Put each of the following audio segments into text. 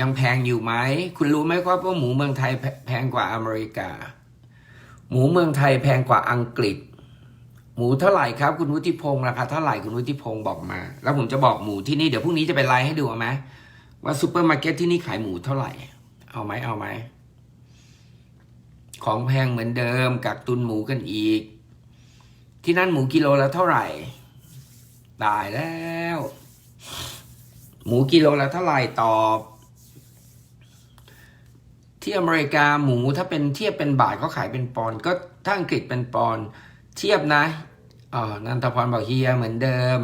ยังแพงอยู่ไหม คุณรู้ไหมว่าว่าหมูเมืองไทยแพแพงกว่าอเมริกา หมูเมืองไทยแพงกว่าอังกฤษ หมูเท่าไหร่ครับ คุณวุฒิพงศ์ราคาเท่าไหร่คุณวุฒิพงศ์บอกมา แล้วผมจะบอกหมูที่นี่เดี๋ยวพรุ่งนี้จะไปไลฟ์ให้ดูเอาไหมว่าซูเปอร์มาร์เก็ตที่นี่ขายหมูเท่าไหร่ เอาไหมเอาไหมของแพงเหมือนเดิมกักตุนหมูกันอีก ที่นั่นหมูกิโลละเท่าไหร่ ตายแล้ว หมูกิโลละเท่าไหร่ตอบ ที่อเมริกาหมูถ้าเป็นเทียบเป็นบาทเขาขายเป็นปอนก็ถ้าอังกฤษเป็นปอนเทียบนะอ๋อนันทพรบอกเฮียเหมือนเดิม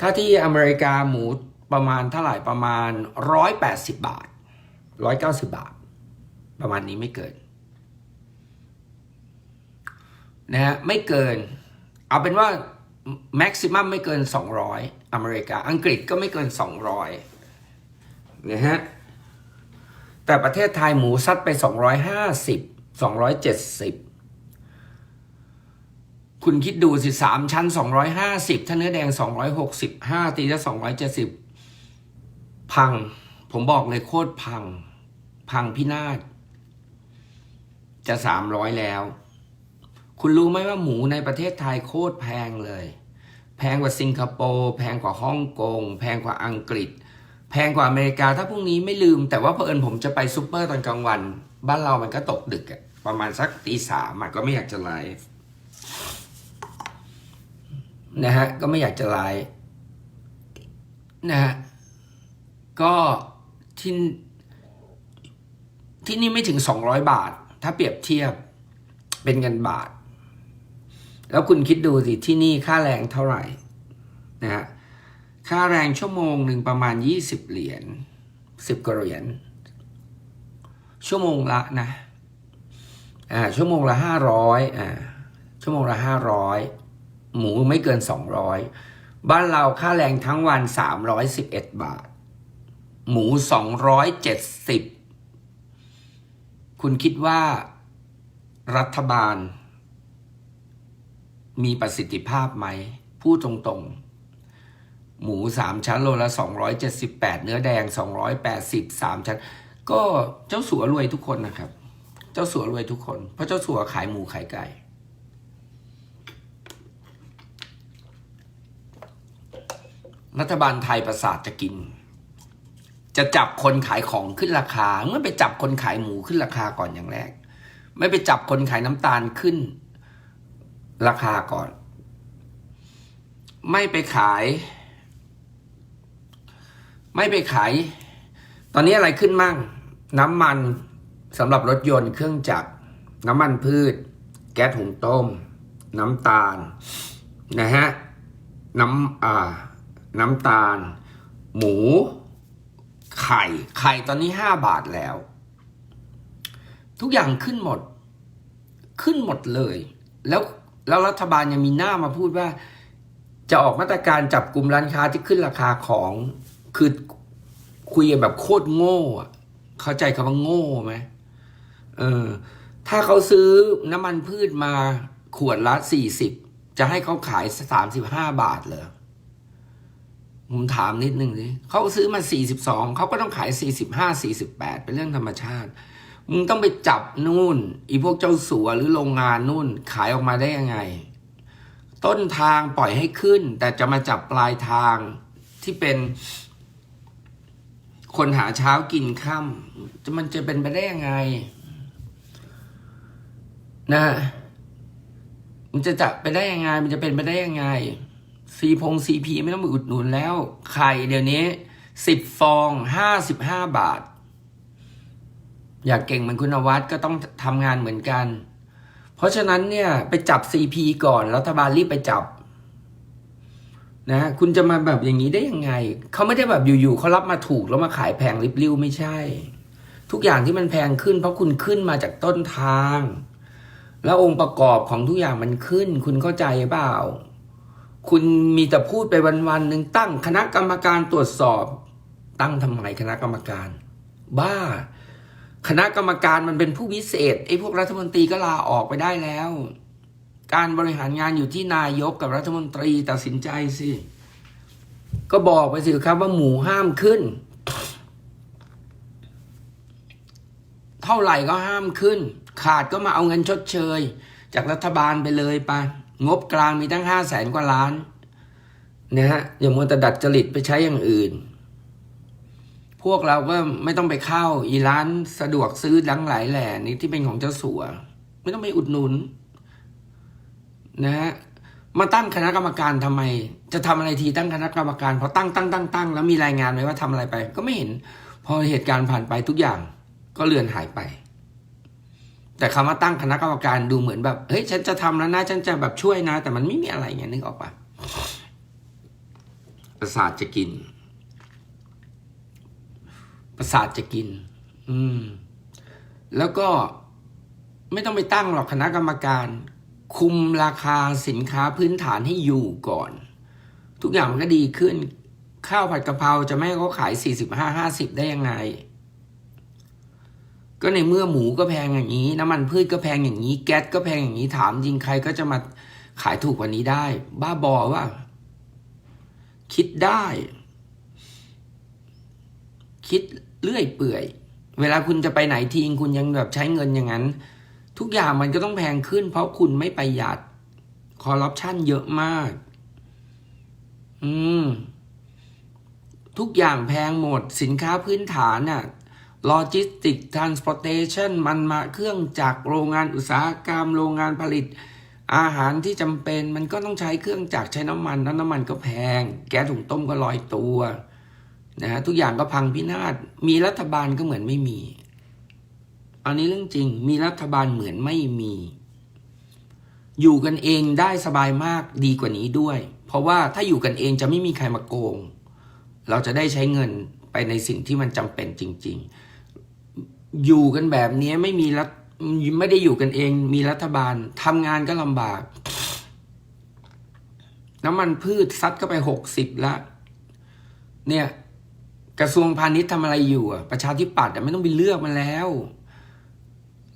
ถ้าที่อเมริกาหมูประมาณเท่าไหร่ประมาณร้อยแปดสิบบาทร้อยเก้าสิบาท ประมาณนี้ไม่เกินนะฮะไม่เกิน เอาเป็นว่าแม็กซิมัมไม่เกิน 200 อเมริกา อังกฤษก็ไม่เกิน 200นะฮะ แต่ประเทศไทยหมูซัดไป 250 270 คุณคิดดูสิสามชั้น 250 ถ้าเนื้อแดง 265 ตีละ270 พัง ผมบอกเลยโคตรพัง พังพินาศ จะ 300 แล้ว คุณรู้ไหมว่าหมูในประเทศไทยโคตรแพงเลย แพงกว่าสิงคโปร์ แพงกว่าฮ่องกง แพงกว่าอังกฤษ แพงกว่าอเมริกาถ้าพรุ่งนี้ไม่ลืม แต่ว่าเผอิญผมจะไปซูเปอร์ตอนกลางวัน บ้านเรามันก็ตกดึกอะประมาณสักตีสามก็ไม่อยากจะไลฟ์นะฮะก็ไม่อยากจะไลฟ์นะฮะก็ที่ที่นี่ไม่ถึงสองร้อยบาท ถ้าเปรียบเทียบเป็นเงินบาท แล้วคุณคิดดูสิที่นี่ค่าแรงเท่าไหร่นะฮะ ค่าแรงชั่วโมงหนึ่งประมาณยี่สิบเหรียญสิบกว่าเหรียญชั่วโมงละนะอ่าชั่วโมงละห้าร้อยอ่าชั่วโมงละห้าร้อยหมูไม่เกินสองร้อยบ้านเราค่าแรงทั้งวันสามร้อยสิบเอ็ดบาท หมูสองร้อยเจ็ดสิบคุณคิดว่ารัฐบาล มีประสิทธิภาพไหม พูดตรงๆ หมูสามชั้นโลละสองร้อยเจ็ดสิบแปดเนื้อแดงสองร้อยแปดสิบสามชั้น ก็เจ้าสัวรวยทุกคนนะครับ เจ้าสัวรวยทุกคน เพราะเจ้าสัวขายหมูขายไก่รัฐบาลไทยประสาทจะกิน จะจับคนขายของขึ้นราคาเมื่อไปจับคนขายหมูขึ้นราคาก่อนอย่างแรก ไม่ไปจับคนขายน้ำตาลขึ้น ราคาก่อน ไม่ไปขาย ไม่ไปขาย ตอนนี้อะไรขึ้นมั่ง น้ำมันสำหรับรถยนต์เครื่องจักร น้ำมันพืช แก๊สหุงต้ม น้ำตาลนะฮะน้ำอ่าน้ำตาล หมู ไข่ ไข่ตอนนี้ห้าบาทแล้ว ทุกอย่างขึ้นหมด ขึ้นหมดเลย แล้วแล้วรัฐบาลยังมีหน้ามาพูดว่า จะออกมาตรการจับกลุ่มร้านค้าที่ขึ้นราคาของ คือคุยแบบโคตรโง่อะเข้าใจคำว่าโง่ไหมเออ ถ้าเขาซื้อน้ำมันพืชมาขวดละสี่สิบจะให้เขาขายสามสิบห้าบาทเหรอผมถามนิดนึงสิเขาซื้อมาสี่สิบสองเขาก็ต้องขายสี่สิบห้าสี่สิบแปดเป็นเรื่องธรรมชาติ มึงต้องไปจับนู่น อีพวกเจ้าสัวหรือโรงงานนู่นขายออกมาได้ยังไง ต้นทางปล่อยให้ขึ้น แต่จะมาจับปลายทางที่เป็น คนหาเช้ากินค่ำจะมันจะเป็นไปได้ยังไง นะมันจะจับไปได้ยังไง มันจะเป็นไปได้ยังไงซีพงซีพีไม่ต้องไปอุดหนุนแล้ว ไข่เดี๋ยวนี้สิบฟองห้าสิบห้าบาท อยากเก่งเหมือนคุณวัดก็ต้องทำงานเหมือนกัน เพราะฉะนั้นเนี่ย ไปจับ CP ก่อนรัฐบาลรีบไปจับ นะคุณจะมาแบบอย่างนี้ได้ยังไง เขาไม่ได้แบบอยู่ๆเขารับมาถูกแล้วมาขายแพงริบลิ่วไม่ใช่ ทุกอย่างที่มันแพงขึ้น เพราะคุณขึ้นมาจากต้นทาง แล้วองค์ประกอบของทุกอย่างมันขึ้น คุณเข้าใจเปล่า คุณมีแต่พูดไปวันๆหนึ่งตั้งคณะกรรมการตรวจสอบ ตั้งทำไมคณะกรรมการ บ้า คณะกรรมการมันเป็นผู้วิเศษไอ้พวกรัฐมนตรีก็ลาออกไปได้แล้ว การบริหารงานอยู่ที่นายกกับรัฐมนตรีตัดสินใจสิ ก็บอกไปสิครับว่าหมูห้ามขึ้น เท่าไหร่ก็ห้ามขึ้น ขาดก็มาเอาเงินชดเชย จากรัฐบาลไปเลยไปงบกลางมีตั้งห้าแสนกว่าล้านนะฮะอย่ามัวแต่ดัดจริตไปใช้อย่างอื่น พวกเราก็ไม่ต้องไปเข้า อีร้านสะดวกซื้อดังหลายแหล่นี้ที่เป็นของเจ้าสัว ไม่ต้องไปอุดหนุน นะฮะมาตั้งคณะกรรมการทำไม จะทำอะไรทีตั้งคณะกรรมการพอตั้งตั้งตั้งตั้งแล้วมีรายงานไว้ว่าทำอะไรไป ก็ไม่เห็น พอเหตุการณ์ผ่านไปทุกอย่างก็เลือนหายไป แต่คำว่าตั้งคณะกรรมการดูเหมือนแบบเฮ้ยฉันจะทำแล้วนะฉันจะแบบช่วยนะ แต่มันไม่มีอะไรไงนึกออกปะประสาทจะกิน ประสาทจะกิน อืม แล้วก็ไม่ต้องไปตั้งหรอกคณะกรรมการ คุมราคาสินค้าพื้นฐานให้อยู่ก่อน ทุกอย่างมันก็ดีขึ้น ข้าวผัดกะเพราจะไม่ให้เขาขายสี่สิบห้าห้าสิบได้ยังไง ก็ในเมื่อหมูก็แพงอย่างนี้ น้ำมันพืชก็แพงอย่างนี้ แก๊สก็แพงอย่างนี้ถามจริงใครก็จะมาขายถูกกว่านี้ได้ บ้าบอว่า คิดได้ คิดเลื่อยเปื่อย เวลาคุณจะไปไหนทีงคุณยังแบบใช้เงินอย่างนั้น ทุกอย่างมันก็ต้องแพงขึ้น เพราะคุณไม่ประหยัดคอร์รัปชันเยอะมาก อืม ทุกอย่างแพงหมด สินค้าพื้นฐานน่ะโลจิสติกทรานสปอร์เ t ชันมันมาเครื่องจักรโรงงานอุตสาหกรรม โรงงานผลิต อาหารที่จำเป็นมันก็ต้องใช้เครื่องจักรใช้น้ำมันแล้วน้ำมันก็แพง แก๊สถุงต้มก็ลอยตัวนะฮะทุกอย่างก็พังพินาศมีรัฐบาลก็เหมือนไม่มี อันนี้เรื่องจริง มีรัฐบาลเหมือนไม่มี อยู่กันเองได้สบายมากดีกว่านี้ด้วย เพราะว่าถ้าอยู่กันเองจะไม่มีใครมาโกง เราจะได้ใช้เงินไปในสิ่งที่มันจำเป็นจริง ๆ อยู่กันแบบนี้ไม่มีรัฐไม่ได้อยู่กันเอง มีรัฐบาลทำงานก็ลำบาก น้ำมันพืชซัดก็ไปหกสิบละเนี่ยกระทรวงพาณิชย์ทำอะไรอยู่อะประชาธิปัตย์ไม่ต้องไปเลือกมันแล้ว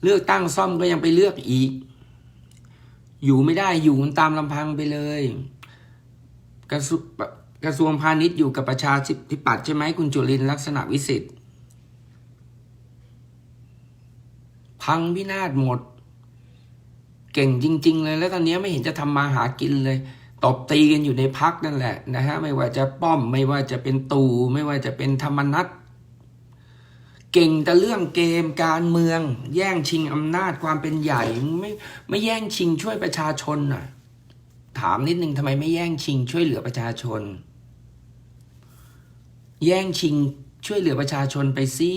เลือกตั้งซ่อมก็ยังไปเลือกอีก อยู่ไม่ได้อยู่กันตามลำพังไปเลย กระทรวงกระทรวงพาณิชย์อยู่กับประชาธิปัตย์ใช่ไหมคุณจุลินลักษณะวิสิทธิ์พังพินาศหมด เก่งจริง ๆ เลย แล้วตอนนี้ไม่เห็นจะทำมาหากินเลยตบตีกันอยู่ในพักนั่นแหละนะฮะไม่ว่าจะป้อมไม่ว่าจะเป็นตูไม่ว่าจะเป็นธรรมนัต เก่งแต่เรื่องเกมการเมือง แย่งชิงอำนาจความเป็นใหญ่ไม่ไม่แย่งชิงช่วยประชาชนน่ะ ถามนิดนึงทำไมไม่แย่งชิงช่วยเหลือประชาชน แย่งชิงช่วยเหลือประชาชนไปสิ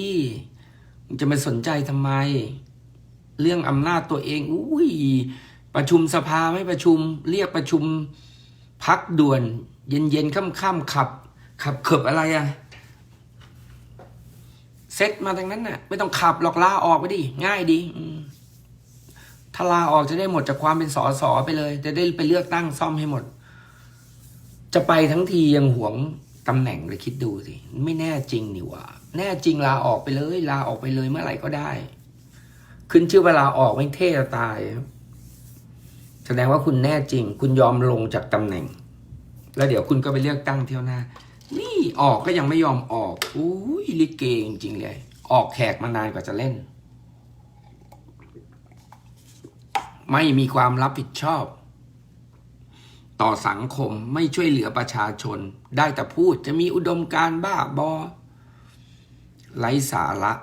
จะมาสนใจทำไม เรื่องอำนาจตัวเองอุ้ยประชุมสภาไม่ประชุม เรียกประชุมพักด่วน เย็นเย็นค่ำค่ำขับ ขับเขบอะไรอะเซ็ตมาทางนั้นน่ะ ไม่ต้องขับหรอกลาออกไปดิง่ายดีถ้าลาออกจะได้หมดจากความเป็นสอสอไปเลย จะได้ไปเลือกตั้งซ่อมให้หมด จะไปทั้งทียังหวงตำแหน่งเลยคิดดูสิไม่แน่จริงนี่ว่าแน่จริงลาออกไปเลย ลาออกไปเลยเมื่อไหร่ก็ได้ ขึ้นชื่อเวลาออกไม่เท่จะตายแสดงว่าคุณแน่จริง คุณยอมลงจากตำแหน่ง แล้วเดี๋ยวคุณก็ไปเลือกตั้งเที่ยวหน้า นี่ออกก็ยังไม่ยอมออกอุ้ยลิเกจริงๆเลย ออกแขกมานานกว่าจะเล่น ไม่มีความรับผิดชอบ ต่อสังคมไม่ช่วยเหลือประชาชน ได้แต่พูดจะมีอุดมการบ้าบอไร้สาระ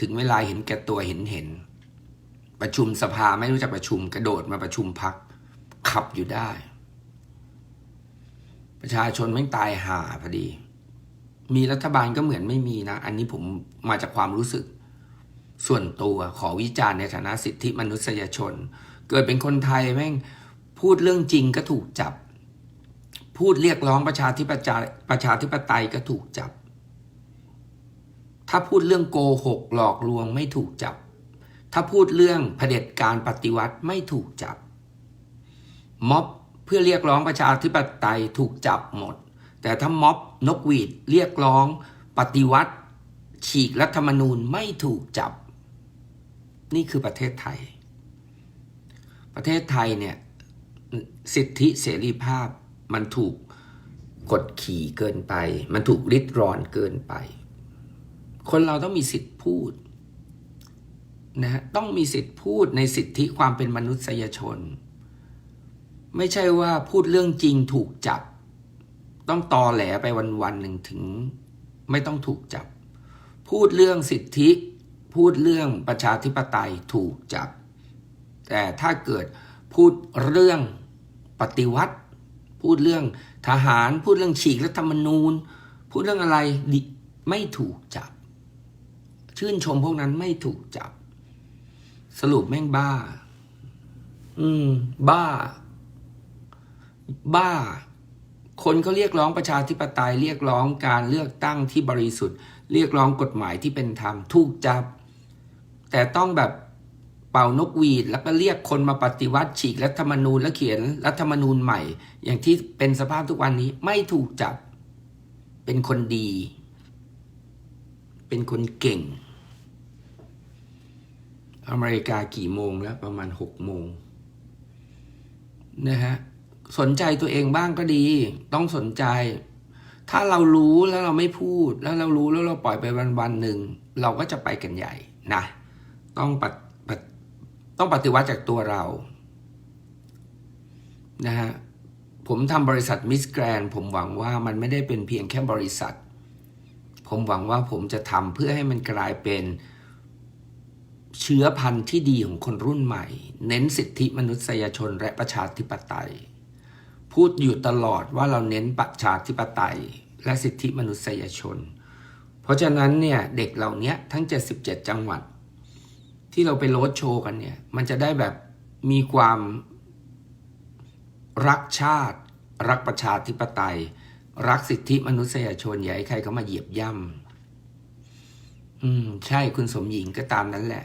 ถึงเวลาเห็นแก่ตัวเห็นเห็น ประชุมสภาไม่รู้จักประชุมกระโดดมาประชุมพักขับอยู่ได้ ประชาชนไม่งตายห่าพอดี มีรัฐบาลก็เหมือนไม่มีนะ อันนี้ผมมาจากความรู้สึก ส่วนตัวขอวิจารณ์ในฐานะสิทธิมนุษยชน เกิดเป็นคนไทยแม่งพูดเรื่องจริงก็ถูกจับ พูดเรียกร้องประชาธิปไตยประชาธิปไตยก็ถูกจับ ถ้าพูดเรื่องโกหกหลอกลวงไม่ถูกจับ ถ้าพูดเรื่องเผด็จการปฏิวัติไม่ถูกจับม็อบ เพื่อเรียกร้องประชาธิปไตยถูกจับหมด แต่ถ้าม็อบนกหวีดเรียกร้องปฏิวัติ ฉีกรัฐธรรมนูญไม่ถูกจับ นี่คือประเทศไทย ประเทศไทยเนี่ยสิทธิเสรีภาพมันถูกกดขี่เกินไป มันถูกริดรอนเกินไป คนเราต้องมีสิทธิพูดนะฮะต้องมีสิทธิพูดในสิทธิความเป็นมนุษยชน ไม่ใช่ว่าพูดเรื่องจริงถูกจับ ต้องตอแหลไปวันวันๆหนึ่งถึง ไม่ต้องถูกจับ พูดเรื่องสิทธิ พูดเรื่องประชาธิปไตยถูกจับ แต่ถ้าเกิดพูดเรื่องปฏิวัติ พูดเรื่องทหาร พูดเรื่องฉีกรัฐธรรมนูญ พูดเรื่องอะไรไม่ถูกจับ ชื่นชมพวกนั้นไม่ถูกจับ สรุปแม่งบ้า อืม บ้า บ้า คนเขาเรียกร้องประชาธิปไตยเรียกร้องการเลือกตั้งที่บริสุทธิ์ เรียกร้องกฎหมายที่เป็นธรรมถูกจับ แต่ต้องแบบเป่านกหวีดแล้วก็เรียกคนมาปฏิวัติฉีกรัฐธรรมนูญและเขียนรัฐธรรมนูญใหม่ อย่างที่เป็นสภาพทุกวันนี้ไม่ถูกจับ เป็นคนดี เป็นคนเก่ง อเมริกากี่โมงแล้วประมาณหกโมงนะฮะ สนใจตัวเองบ้างก็ดี ต้องสนใจ ถ้าเรารู้แล้วเราไม่พูด แล้วเรารู้แล้วเราปล่อยไปวันวันๆหนึ่งเราก็จะไปกันใหญ่นะต้องปฏิปฏิต้องปฏิวัติจากตัวเรานะฮะผมทำบริษัทมิสแกรนผมหวังว่ามันไม่ได้เป็นเพียงแค่บริษัท ผมหวังว่าผมจะทำเพื่อให้มันกลายเป็นเชื้อพันธุ์ที่ดีของคนรุ่นใหม่ เน้นสิทธิมนุษยชนและประชาธิปไตย พูดอยู่ตลอดว่าเราเน้นประชาธิปไตย และสิทธิมนุษยชน เพราะฉะนั้นเนี่ยเด็กเหล่านี้ทั้ง 77 จังหวัด ที่เราไปโรดโชว์กันเนี่ยมันจะได้แบบมีความรักชาติ รักประชาธิปไตย รักสิทธิมนุษยชนอย่าให้ใครเขามาเหยียบย่ำอืมใช่คุณสมหญิงก็ตามนั้นแหละ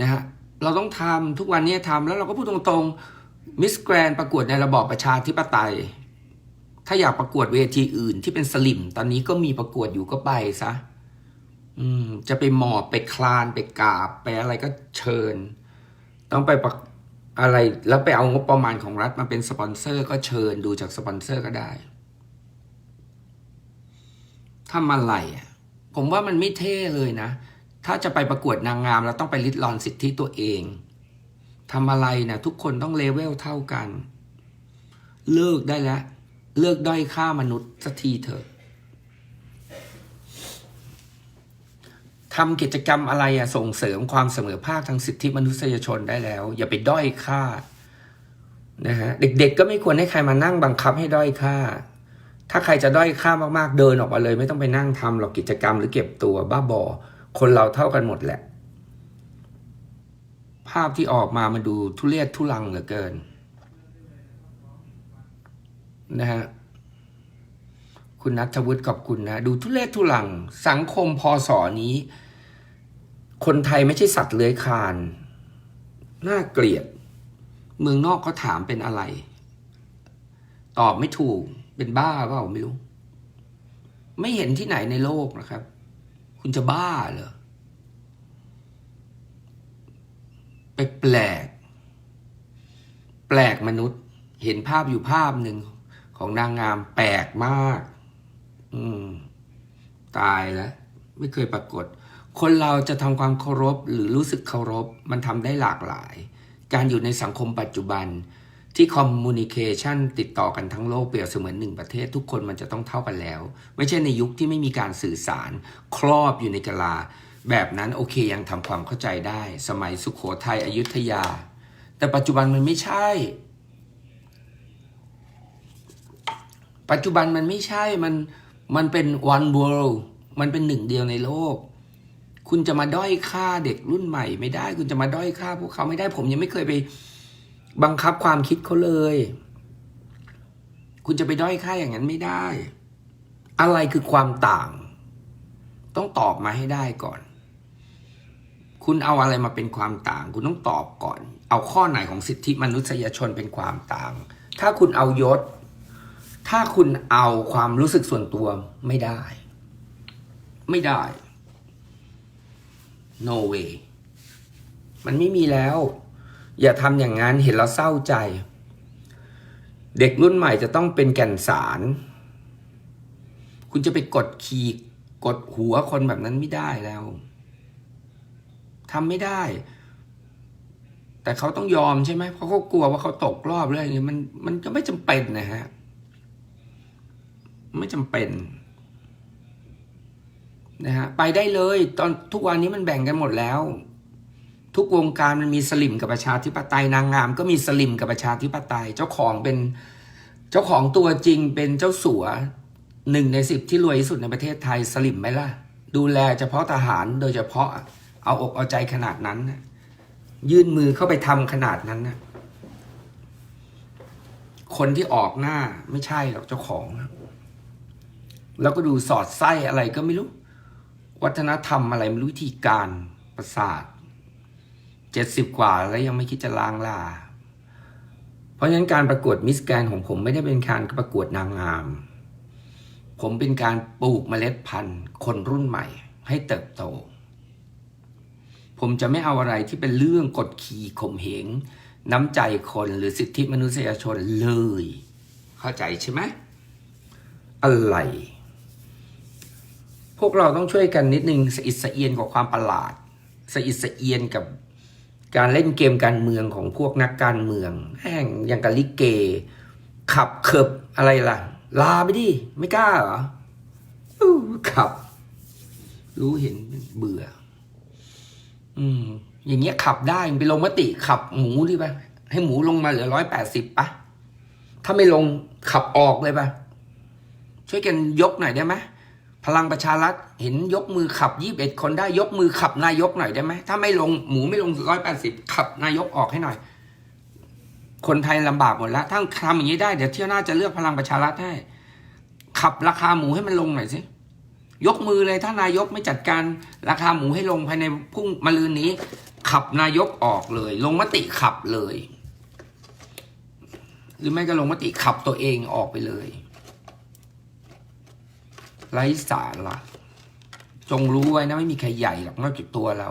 นะฮะเราต้องทำทุกวันนี้ทำแล้วเราก็พูดตรงๆ มิสแกรนประกวดในระบอบประชาธิปไตย ถ้าอยากประกวดเวทีอื่นที่เป็นสลิม ตอนนี้ก็มีประกวดอยู่ก็ไปซะจะไปหมอบไปคลานไปกราบไปอะไรก็เชิญ ต้องไปประอะไรแล้วไปเอางบประมาณของรัฐมาเป็นสปอนเซอร์ก็เชิญดูจากสปอนเซอร์ก็ได้ทำอะไรอะ ผมว่ามันไม่เท่เลยนะ ถ้าจะไปประกวดนางงาม เราต้องไปริดรอนสิทธิตัวเอง ทำอะไรนะทุกคนต้องเลเวลเท่ากัน เลิกได้แล้ว เลิกด้อยค่ามนุษย์สักทีเถอะทำกิจกรรมอะไรอะส่งเสริมความเสมอภาคทางสิทธิมนุษยชนได้แล้ว อย่าไปด้อยค่านะฮะเด็กๆ ก็ไม่ควรให้ใครมานั่งบังคับให้ด้อยค่า ถ้าใครจะด้อยค่ามากๆเดินออกมาเลย ไม่ต้องไปนั่งทำหรอกกิจกรรมหรือเก็บตัวบ้าบอ คนเราเท่ากันหมดแหละาพที่ออกมามันดูทุเรศทุลังเหลือเกินนะฮะคุณนัทวุฒิขอบคุณนะดูทุเรศทุลัง สังคมพอสอนี้ คนไทยไม่ใช่สัตว์เลื้อยคลานน่าเกลียด เมืองนอกเขาถามเป็นอะไร ตอบไม่ถูกเป็นบ้าเปล่าไม่รู้ ไม่เห็นที่ไหนในโลกนะครับ คุณจะบ้าเหรอ ไปแปลก แปลกมนุษย์ เห็นภาพอยู่ภาพหนึ่งของนางงามแปลกมาก อืม ตายแล้ว ไม่เคยปรากฏ คนเราจะทำความเคารพหรือรู้สึกเคารพ มันทำได้หลากหลาย การอยู่ในสังคมปัจจุบัน ที่คอมมูนิเคชันติดต่อกันทั้งโลกเปรียบเสมือนหนึ่งประเทศ ทุกคนมันจะต้องเท่ากันแล้ว ไม่ใช่ในยุคที่ไม่มีการสื่อสาร ครอบอยู่ในกลา แบบนั้นโอเคยังทำความเข้าใจได้ สมัยสุขโขทัยอยุธยา แต่ปัจจุบันมันไม่ใช่ ปัจจุบันมันไม่ใช่มันมันเป็น one world มันเป็นหนึ่งเดียวในโลก คุณจะมาด้อยค่าเด็กรุ่นใหม่ไม่ได้ คุณจะมาด้อยค่าพวกเขาไม่ได้ ผมยังไม่เคยไปบังคับความคิดเขาเลย คุณจะไปด้อยค่าอย่างนั้นไม่ได้ อะไรคือความต่าง ต้องตอบมาให้ได้ก่อน คุณเอาอะไรมาเป็นความต่าง คุณต้องตอบก่อน เอาข้อไหนของสิทธิมนุษยชนเป็นความต่าง ถ้าคุณเอายศ ถ้าคุณเอาความรู้สึกส่วนตัวไม่ได้ ไม่ได้ no way มันไม่มีแล้ว อย่าทำอย่างนั้นเห็นแล้วเศร้าใจ เด็กรุ่นใหม่จะต้องเป็นแก่นสาร คุณจะไปกดขี่กดหัวคนแบบนั้นไม่ได้แล้ว ทำไม่ได้ แต่เขาต้องยอมใช่ไหมเพราะเขากลัวว่าเขาตกรอบเลยางเงี้มันมันก็ไม่จำเป็นนะฮะไม่จำเป็นนะฮะไปได้เลย ตอนทุกวันนี้มันแบ่งกันหมดแล้ว ทุกวงการมันมีสลิมกับประชาธิปไตยนางงาม ก็มีสลิมกับประชาธิปไตย เจ้าของเป็นเจ้าของตัวจริงเป็นเจ้าสัวหนึ่งในสิบที่รวยที่สุดในประเทศไทยสลิมไหมล่ะ ดูแลเฉพาะทหารโดยเฉพาะ เอาอกเอาใจขนาดนั้นนะยื่นมือเข้าไปทำขนาดนั้นนะคนที่ออกหน้าไม่ใช่หรอกเจ้าของนะแล้วก็ดูสอดไส้อะไรก็ไม่รู้ วัฒนธรรมอะไรไม่รู้วิธีการประสาทเจ็ดสิบกว่าแล้วยังไม่คิดจะล้างลาเพราะฉะนั้นการประกวดมิสแกรนของผมไม่ได้เป็นการประกวดนางงาม ผมเป็นการปลูกเมล็ดพันธุ์ คนรุ่นใหม่ให้เติบโต ผมจะไม่เอาอะไรที่เป็นเรื่องกดขี่ข่มเหง น้ำใจคนหรือสิทธิมนุษยชนเลย เข้าใจใช่ไหมอะไร พวกเราต้องช่วยกันนิดนึงสะอิดสะเอียนกับความประหลาดสะอิดสะเอียนกับการเล่นเกมการเมืองของพวกนักการเมืองแห่งอย่างกับลิเก ขับเขิบอะไรล่ะ ลาไปดิ ไม่กล้าเหรออขับ รู้เห็นเบื่อ อืม อย่างเงี้ยขับได้ไปลงมติขับหมูดิปะให้หมูลงมาเหลือร้อยแปดสิบปะถ้าไม่ลงขับออกเลยปะช่วยกันยกหน่อยได้ไหมพลังประชารัฐเห็นยกมือขับยี่บเอ็ดคนได้ยกมือขับนายกหน่อยได้ไหมถ้าไม่ลงหมูไม่ลงร้อยแปดสิบขับนายกออกให้หน่อย คนไทยลำบากหมดแล้วถ้าทำอย่างนี้ได้เดี๋ยวเที่ยวหน้าจะเลือกพลังประชารัฐให้ขับราคาหมูให้มันลงหน่อยสิ ยกมือเลยถ้านายกไม่จัดการราคาหมูให้ลงภายในพุ่งมะรืนนี้ ขับนายกออกเลย ลงมติขับเลย หรือไม่ก็ลงมติขับตัวเองออกไปเลยไร้สาระจงรู้ไว้นะไม่มีใครใหญ่หรอกนอกจากตัวเรา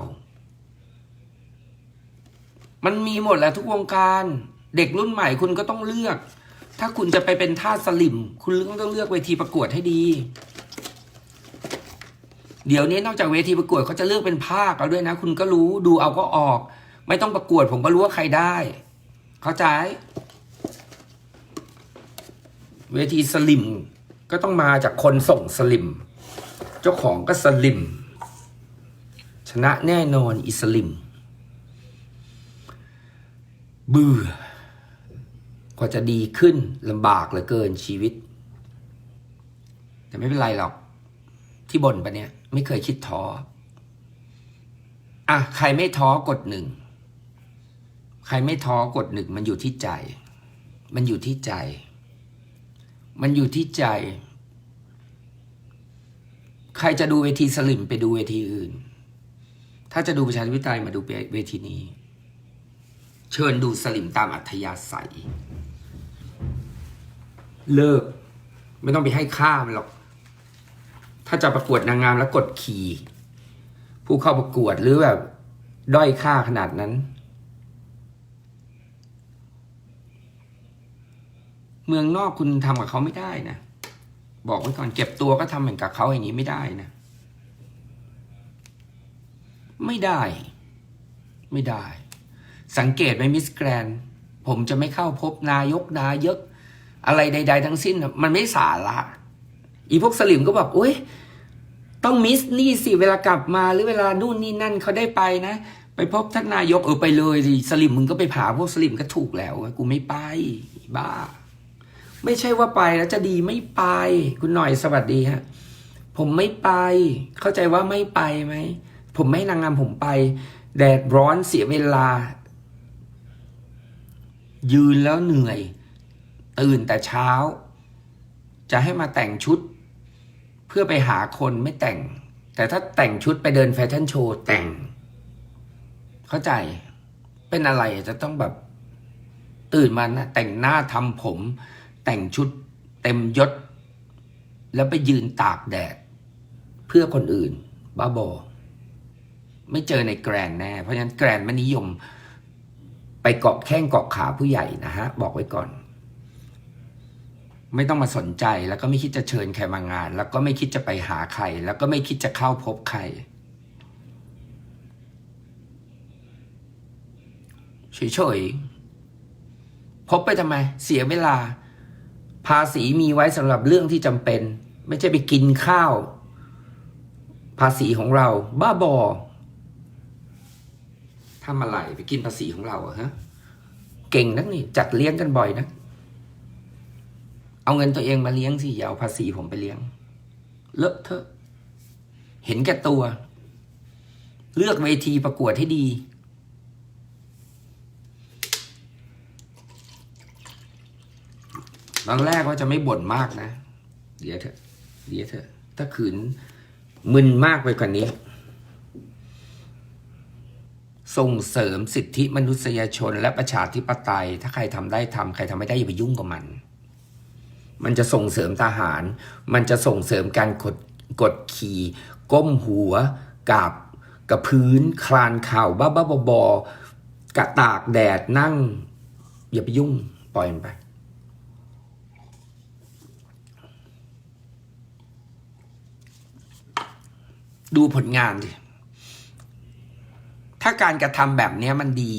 มันมีหมดแหละทุกวงการ เด็กรุ่นใหม่คุณก็ต้องเลือก ถ้าคุณจะไปเป็นท่าสลิม คุณก็ต้องเลือกเวทีประกวดให้ดี เดี๋ยวนี้นอกจากเวทีประกวดเขาจะเลือกเป็นภาคเอาด้วยนะ คุณก็รู้ดูเอาก็ออก ไม่ต้องประกวด ผมก็รู้ว่าใครได้ เข้าใจ เวทีสลิมก็ต้องมาจากคนส่งสลิม เจ้าของก็สลิม ชนะแน่นอนอิสลิม เบื่อกว่าจะดีขึ้นลำบากเหลือเกินชีวิต แต่ไม่เป็นไรหรอกที่บ่นปะเนี่ย ไม่เคยคิดท้ออะใครไม่ท้อกดหนึ่งใครไม่ท้อกดหนึ่งมันอยู่ที่ใจ มันอยู่ที่ใจ มันอยู่ที่ใจ ใครจะดูเวทีสลิมไปดูเวทีอื่น ถ้าจะดูประชาธิปไตยมาดูเวทีนี้ เชิญดูสลิมตามอัธยาศัย เลิก ไม่ต้องไปให้ค่ามันหรอก ถ้าจะประกวดนางงามแล้วกดขี่ผู้เข้าประกวดหรือแบบ ด้อยค่าขนาดนั้น เมืองนอกคุณทำกับเขาไม่ได้นะบอกไว้ก่อนเก็บตัวก็ทำเหมือนกับเขาอย่างนี้ไม่ได้นะ ไม่ได้ ไม่ได้ สังเกตไหมมิสแกรนผมจะไม่เข้าพบนายกนายกอะไรใด ๆ ทั้งสิ้น มันไม่สาระ อีพวกสลิมก็แบบโอ๊ยต้องมิสนี่สิเวลากลับมาหรือเวลานู่นนี่นั่นเขาได้ไปนะ ไปพบท่านนายกเออไปเลยสิสลิมมึงก็ไปผ่าพวกสลิมก็ถูกแล้วกูไม่ไปบ้า ไม่ใช่ว่าไปแล้วจะดีไม่ไป คุณหน่อยสวัสดีฮะผมไม่ไป เข้าใจว่าไม่ไปไหมผมไม่นางงามผมไป แดดร้อนเสียเวลา ยืนแล้วเหนื่อย ตื่นแต่เช้า จะให้มาแต่งชุด เพื่อไปหาคนไม่แต่ง แต่ถ้าแต่งชุดไปเดินแฟชั่นโชว์แต่ง เข้าใจเป็นอะไรจะต้องแบบตื่นมานะแต่งหน้าทำผม แต่งชุดเต็มยศ แล้วไปยืนตากแดด เพื่อคนอื่น บ้าบอ ไม่เจอในแกรนแน่ เพราะฉะนั้นแกรนไม่นิยม ไปเกาะแข้งเกาะขาผู้ใหญ่นะฮะ บอกไว้ก่อน ไม่ต้องมาสนใจ แล้วก็ไม่คิดจะเชิญใครมางาน แล้วก็ไม่คิดจะไปหาใคร แล้วก็ไม่คิดจะเข้าพบใคร เฉยๆพบไปทำไม เสียเวลา ภาษีมีไว้สำหรับเรื่องที่จำเป็น ไม่ใช่ไปกินข้าว ภาษีของเรา บ้าบอทำอะไรไปกินภาษีของเราอะฮะ เก่งนักนี่จัดเลี้ยงกันบ่อยนะ เอาเงินตัวเองมาเลี้ยงสิอย่าเอาภาษีผมไปเลี้ยง เลอะเทอะ เห็นแก่ตัว เลือกเวทีประกวดให้ดี ตอนแรกว่าจะไม่บ่นมากนะ เดี๋ยวเถอะ เดี๋ยวเถอะ ถ้าขืนมึนมากไปกว่านี้ ส่งเสริมสิทธิมนุษยชนและประชาธิปไตย ถ้าใครทำได้ทำใครทำไม่ได้อย่าไปยุ่งกับมัน มันจะส่งเสริมทหาร มันจะส่งเสริมการกดกดขี่ก้มหัวกับกับพื้นคลานเข่าบ้าบ้าบอๆกะตากแดดนั่ง อย่าไปยุ่งปล่อยมันไป ดูผลงานดิถ้าการกระทำแบบนี้มันดี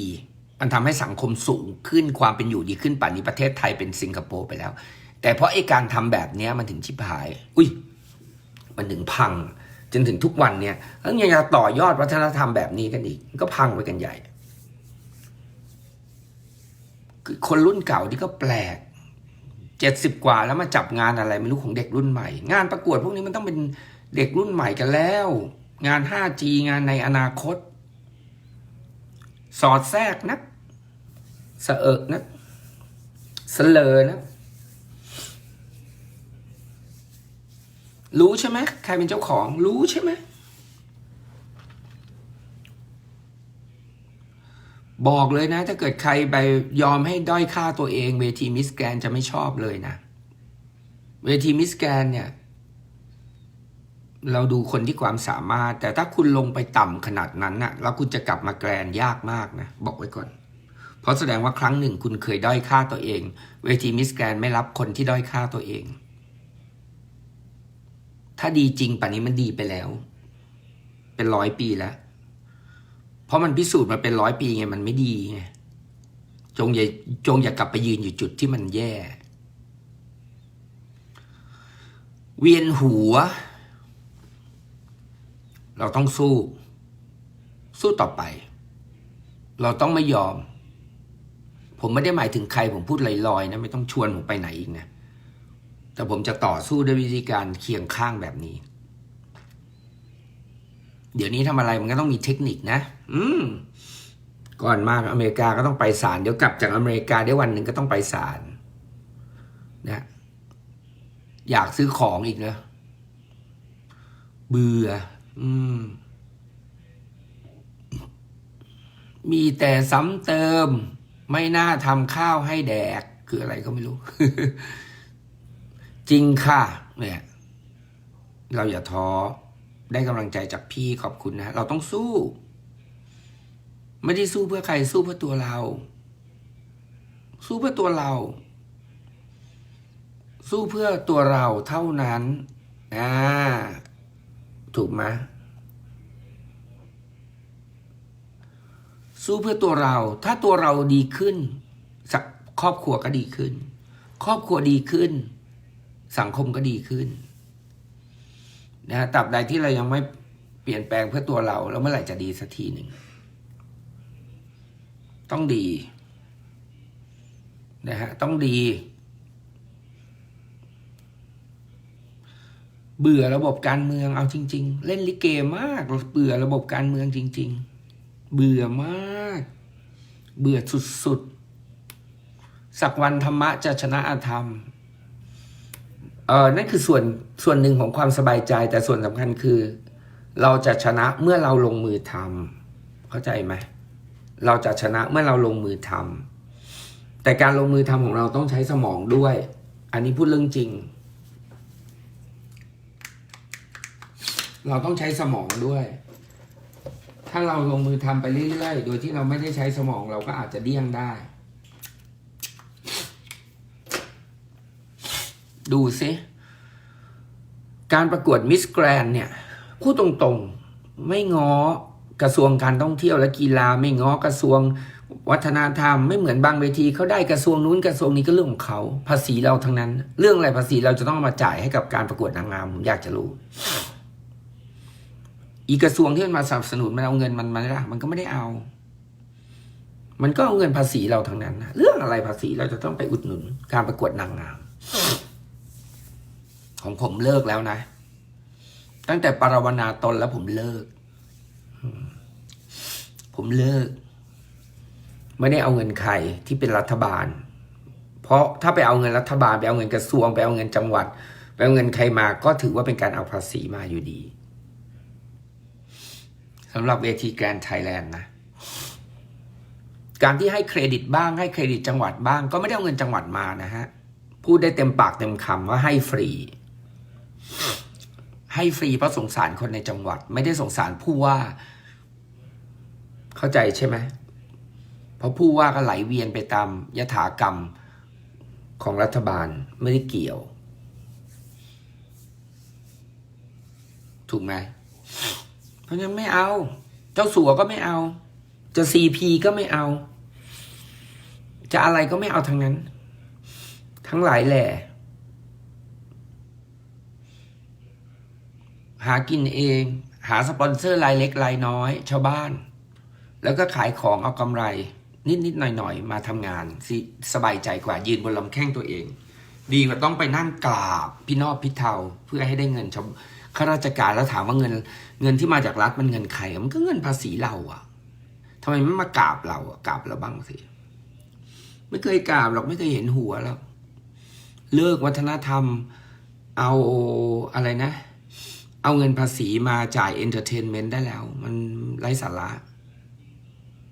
มันทำให้สังคมสูงขึ้นความเป็นอยู่ดีขึ้นป่านนี้ประเทศไทยเป็นสิงคโปร์ไปแล้ว แต่เพราะไอ้การทำแบบเนี้ยมันถึงชิบหาย อุ้ย มันถึงพัง จนถึงทุกวันเนี่ยแล้วยังจะต่อยอดวัฒนธรรมแบบนี้กันอีก ก็พังไปกันใหญ่คือคนรุ่นเก่าที่ก็แปลกเจ็ดสิบกว่าแล้วมาจับงานอะไรไม่รู้ของเด็กรุ่นใหม่ งานประกวดพวกนี้มันต้องเป็นเด็กรุ่นใหม่กันแล้ว งาน 5G งานในอนาคต สอดแทรกนะสะเอะนะเสลอนะ รู้ใช่ไหมใครเป็นเจ้าของ รู้ใช่ไหมบอกเลยนะ ถ้าเกิดใครไปยอมให้ด้อยค่าตัวเอง เวทีมิสแกรนจะไม่ชอบเลยนะ เวทีมิสแกรนเนี่ย เราดูคนที่ความสามารถ แต่ถ้าคุณลงไปต่ำขนาดนั้นน่ะแล้วคุณจะกลับมาแกรนยากมากนะ บอกไว้ก่อน เพราะแสดงว่าครั้งหนึ่งคุณเคยด้อยค่าตัวเอง เวทีมิสแกรนไม่รับคนที่ด้อยค่าตัวเอง ถ้าดีจริงป่านนี้มันดีไปแล้ว เป็นร้อยปีแล้ว เพราะมันพิสูจน์มาเป็นร้อยปีไงมันไม่ดีไงจงอย่าจงอย่ากลับไปยืนอยู่จุดที่มันแย่ เวียนหัว เราต้องสู้ สู้ต่อไป เราต้องไม่ยอม ผมไม่ได้หมายถึงใครผมพูดลอยๆนะ ไม่ต้องชวนผมไปไหนอีกนะ แต่ผมจะต่อสู้ด้วยวิธีการเคียงข้างแบบนี้ เดี๋ยวนี้ทำอะไรมันก็ต้องมีเทคนิคนะ อืม ก่อนมาอเมริกาก็ต้องไปศาลเดี๋ยวกลับจากอเมริกาได้วันหนึ่งก็ต้องไปศาลนะอยากซื้อของอีกนะเบื่อ อืม มีแต่ซ้ำเติม ไม่น่าทำข้าวให้แดก คืออะไรก็ไม่รู้ จริงค่ะเนี่ยเราอย่าท้อได้กำลังใจจากพี่ขอบคุณนะ เราต้องสู้ ไม่ได้สู้เพื่อใครสู้เพื่อตัวเรา สู้เพื่อตัวเรา สู้เพื่อตัวเราเท่านั้นอ่าถูกไหมสู้เพื่อตัวเรา ถ้าตัวเราดีขึ้นสักครอบครัวก็ดีขึ้น ครอบครัวดีขึ้น สังคมก็ดีขึ้นนะตราบใดที่เรายังไม่เปลี่ยนแปลงเพื่อตัวเรา แล้วเมื่อไหร่จะดีสักทีหนึ่ง ต้องดีนะฮะต้องดี เบื่อระบบการเมืองเอาจริง ๆ เล่นลิเกมากเบื่อระบบการเมืองจริง ๆ เบื่อมาก เบื่อสุดๆสักวันธรรมะจะชนะอาธรรม เออนั่นคือส่วนส่วนหนึ่งของความสบายใจ แต่ส่วนสำคัญคือ เราจะชนะเมื่อเราลงมือทำเข้าใจไหมเราจะชนะเมื่อเราลงมือทำแต่การลงมือทำของเราต้องใช้สมองด้วย อันนี้พูดเรื่องจริง เราต้องใช้สมองด้วย ถ้าเราลงมือทำไปเรื่อยๆ โดยที่เราไม่ได้ใช้สมองเราก็อาจจะเดี้ยงได้ ดูซิการประกวดมิสแกรนเนี่ยพูดตรงๆไม่ง้อกระทรวงการท่องเที่ยวและกีฬา ไม่ง้อกระทรวงวัฒนธรรมไม่เหมือนบางเวทีเขาได้กระทรวงนู้นกระทรวงนี้ก็เรื่องของเขาภาษีเราทั้งนั้น เรื่องอะไรภาษีเราจะต้องมาจ่ายให้กับการประกวดนางงามผมอยากจะรู้ อีกกระทรวงที่มันมาสนับสนุนมันเอาเงินมันมาได้มันก็ไม่ได้เอา มันก็เอาเงินภาษีเราทั้งนั้น เรื่องอะไรภาษีเราจะต้องไปอุดหนุนการประกวดนางงาม ของผมเลิกแล้วนะ ตั้งแต่ปรารนาตนแล้วผมเลิก ผมเลิก ไม่ได้เอาเงินใครที่เป็นรัฐบาล เพราะถ้าไปเอาเงินรัฐบาลไปเอาเงินกระทรวงไปเอาเงินจังหวัดไปเอาเงินใครมาก็ถือว่าเป็นการเอาภาษีมาอยู่ดีสำหรับเวทีแกรนด์ไทยแลนด์นะการที่ให้เครดิตบ้างให้เครดิตจังหวัดบ้าง ก็ไม่ได้เอาเงินจังหวัดมานะฮะ พูดได้เต็มปากเต็มคำว่าให้ฟรี ให้ฟรีเพราะสงสารคนในจังหวัด ไม่ได้สงสารผู้ว่า เข้าใจใช่ไหมเพราะผู้ว่าก็ไหลเวียนไปตามยถากรรมของรัฐบาลไม่ได้เกี่ยว ถูกไหมเพราะฉะนั้นไม่เอา เจ้าสัวก็ไม่เอา จะซีพีก็ไม่เอา จะอะไรก็ไม่เอาทั้งนั้น ทั้งหลายแหล่ หากินเอง หาสปอนเซอร์รายเล็กรายน้อย ชาวบ้าน แล้วก็ขายของเอากำไร นิดนิดหน่อยหน่อยๆ มาทำงานสิสบายใจกว่ายืนบนลำแข้งตัวเอง ดีกว่าต้องไปนั่งกราบพี่นอบพี่เทาเพื่อให้ได้เงินชาวข้าราชการแล้วถามว่าเงิน เงินที่มาจากรัฐมันเงินใครมันก็เงินภาษีเราอะทำไมไม่มากราบเราอะกราบเราบ้างสิไม่เคยกราบหรอกไม่เคยเห็นหัวแล้วเลิกวัฒนธรรม เอาอะไรนะ เอาเงินภาษีมาจ่ายเอนเตอร์เทนเมนต์ได้แล้ว มันไร้สาระ